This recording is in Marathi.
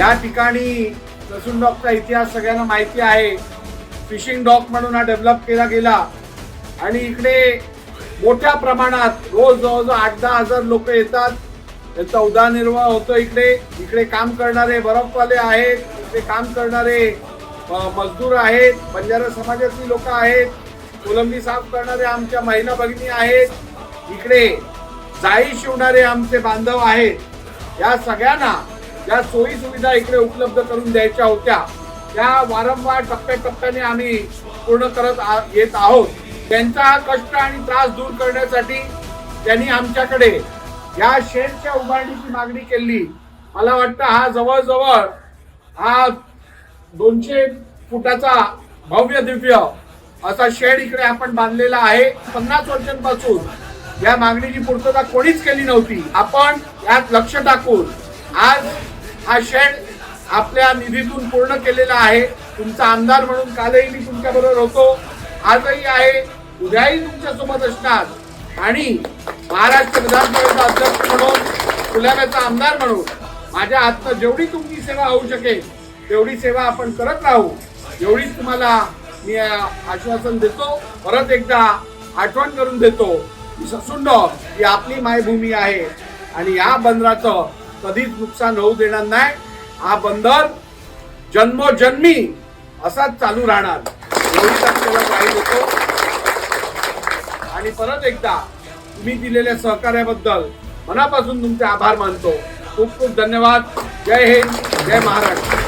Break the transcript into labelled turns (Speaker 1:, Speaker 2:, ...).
Speaker 1: या ठिकाणी लसूण डॉकचा इतिहास सगळ्यांना माहिती आहे. फिशिंग डॉक म्हणून हा डेव्हलप केला गेला. आणि इकडे मोठ्या प्रमाणात रोज जवळजवळ आठ दहा हजार लोक येतात. त्यांचा उदरनिर्वाह होतो इकडे. इकडे काम करणारे बर्फवाले आहेत. इकडे काम करणारे मजदूर आहेत. बंजारा समाजातली लोक आहेत. कोलंबी साफ करणारे आमच्या महिला भगिनी आहेत. इकडे जाळी शिवणारे आमचे बांधव आहेत. या सगळ्यांना ज्या सोयी सुविधा इकडे उपलब्ध करून द्यायच्या होत्या त्या वारंवार टप्प्याटप्प्याने आम्ही पूर्ण करत आ- येत आहोत. त्यांचा हा कष्ट आणि त्रास दूर करण्यासाठी त्यांनी आमच्याकडे या शेडच्या उभारणीची मागणी केली. मला वाटतं हा जवळजवळ हा दोनशे फुटाचा भव्य दिव्य असा शेड इकडे आपण बांधलेला आहे. पन्नास वर्षांपासून या मागणीची पूर्तता कोणीच केली नव्हती. आपण यात लक्ष टाकून आज हा शेड आपल्या निधीतून पूर्ण केलेला आहे. तुमचा आमदार म्हणून कालही मी तुमच्या बरोबर होतो. आजही आहे. उद्याही तुमच्यासोबत असणार. आणि महाराष्ट्र विधानसभेचा अध्यक्ष म्हणून कुलाब्याचा आमदार म्हणून माझ्या हातनं जेवढी तुमची सेवा होऊ शकेल तेवढी सेवा आपण करत राहू. एवढीच तुम्हाला मी आश्वासन देतो. परत एकदा आठवण करून देतो. की ससुंड ही आपली मायभूमी आहे. आणि या बंदराचं कधीच नुकसान होऊ देणार नाही. हा बंदर जन्मोजन्मी असाच चालू राहणार. एवढीच आपल्याला आणि परत एकदा तुम्ही दिलेल्या सहकार्याबद्दल मनापासून तुमचे आभार मानतो. खूप खूप धन्यवाद. जय हिंद. जय महाराष्ट्र.